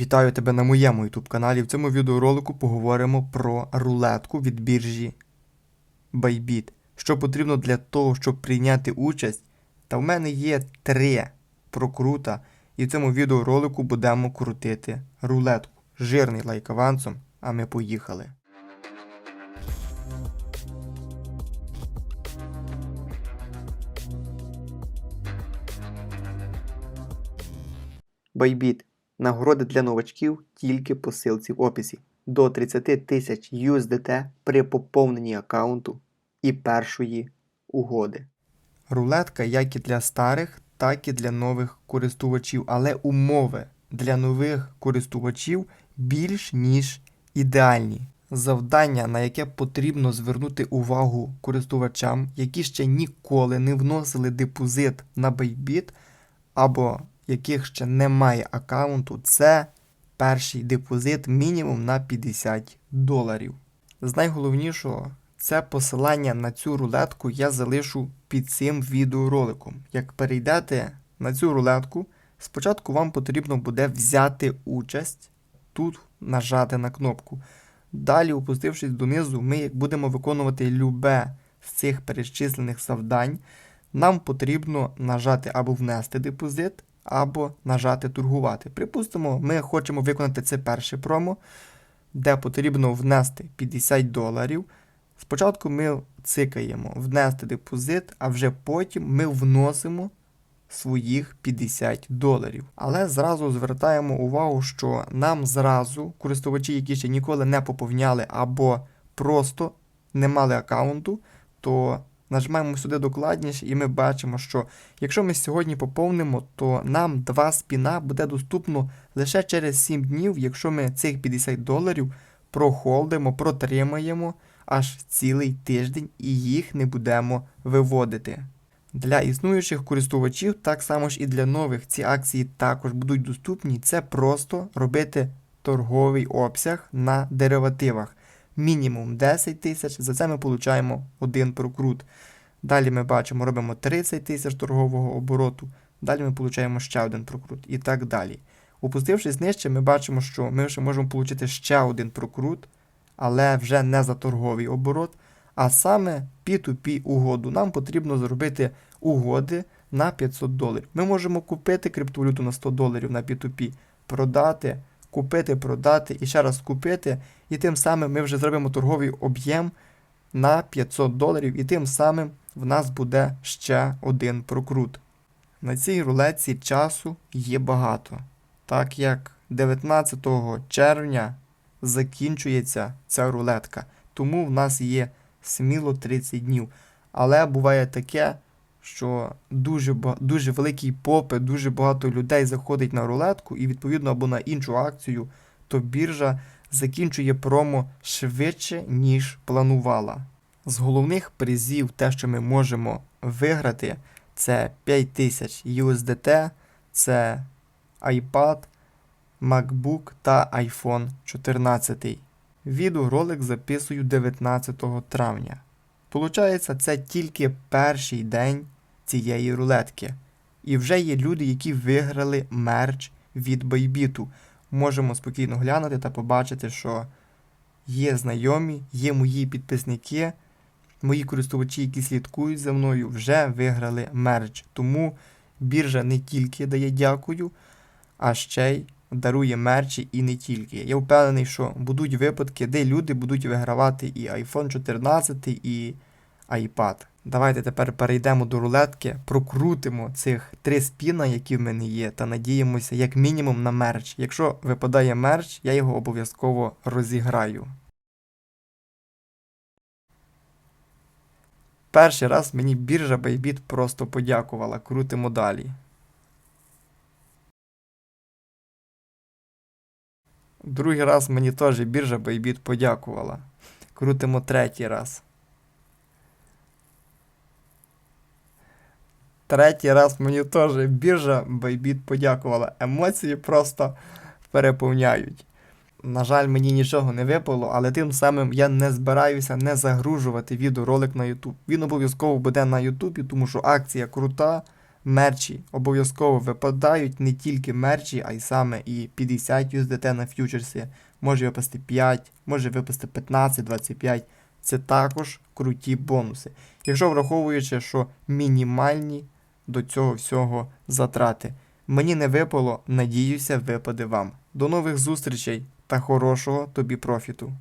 Вітаю тебе на моєму YouTube каналі. В цьому відеоролику поговоримо про рулетку від біржі Bybit. Що потрібно для того, щоб прийняти участь. Та в мене є три прокрута, і в цьому відеоролику будемо крутити рулетку. Жирний лайк авансом, а ми поїхали. Bybit. Нагороди для новачків тільки по ссылці в описі. До 30 тисяч USDT при поповненні аккаунту і першої угоди. Рулетка як і для старих, так і для нових користувачів, але умови для нових користувачів більш ніж ідеальні. Завдання, на яке потрібно звернути увагу користувачам, які ще ніколи не вносили депозит на Bybit, або яких ще немає аккаунту, це перший депозит мінімум на 50 доларів. З найголовнішого, це посилання на цю рулетку я залишу під цим відеороликом. Як перейдете на цю рулетку, спочатку вам потрібно буде взяти участь, тут нажати на кнопку. Далі, опустившись донизу, ми будемо виконувати любе з цих перечислених завдань, нам потрібно нажати або внести депозит, або нажати торгувати. Припустимо, ми хочемо виконати це перше промо, де потрібно внести 50 доларів. Спочатку ми цикаємо внести депозит, а вже потім ми вносимо своїх 50 доларів. Але зразу звертаємо увагу, що нам зразу користувачі, які ще ніколи не поповняли або просто не мали аккаунту, то нажмемо сюди докладніше, і ми бачимо, що якщо ми сьогодні поповнимо, то нам два спіна буде доступно лише через 7 днів, якщо ми цих 50 доларів прохолдимо, протримаємо аж цілий тиждень і їх не будемо виводити. Для існуючих користувачів, так само ж і для нових, ці акції також будуть доступні. Це просто робити торговий обсяг на деривативах. Мінімум 10 тисяч, за це ми отримуємо один прокрут. Далі ми бачимо, робимо 30 тисяч торгового обороту, далі ми отримуємо ще один прокрут і так далі. Опустившись нижче, ми бачимо, що ми ще можемо отримати ще один прокрут, але вже не за торговий оборот, а саме P2P угоду. Нам потрібно зробити угоди на 500 доларів. Ми можемо купити криптовалюту на 100 доларів на P2P, продати, купити, продати і ще раз купити. І тим самим ми вже зробимо торговий об'єм на 500 доларів, і тим самим в нас буде ще один прокрут. На цій рулетці часу є багато, так як 19 червня закінчується ця рулетка, тому в нас є сміло 30 днів. Але буває таке, що дуже дуже великий попит, дуже багато людей заходить на рулетку і відповідно або на іншу акцію, то біржа закінчує промо швидше, ніж планувала. З головних призів, те, що ми можемо виграти, це 5000 USDT, це iPad, MacBook та iPhone 14. Відеоролик записую 19 травня. Получається, це тільки перший день цієї рулетки. І вже є люди, які виграли мерч від Байбіту. Можемо спокійно глянути та побачити, що є знайомі, є мої підписники, мої користувачі, які слідкують за мною, вже виграли мерч. Тому біржа не тільки дає дякую, а ще й дарує мерчі і не тільки. Я впевнений, що будуть випадки, де люди будуть вигравати і iPhone 14, і iPad. Давайте тепер перейдемо до рулетки, прокрутимо цих три спіна, які в мене є, та надіємося як мінімум на мерч. Якщо випадає мерч, я його обов'язково розіграю. Перший раз мені біржа Bybit просто подякувала. Крутимо далі. Другий раз мені теж біржа Bybit подякувала. Крутимо третій раз. Третій раз мені теж біржа Bybit подякувала. Емоції просто переповняють. На жаль, мені нічого не випало, але тим самим я не збираюся не загружувати відеоролик на YouTube. Він обов'язково буде на YouTube, тому що акція крута. мерчі. Обов'язково випадають не тільки мерчі, а й саме і 50 USDT на ф'ючерсі. Може випасти 5, може випасти 15, 25. Це також круті бонуси. Якщо враховуючи, що мінімальні до цього всього затрати. Мені не випало, надіюся, випаде вам. До нових зустрічей та хорошого тобі профіту!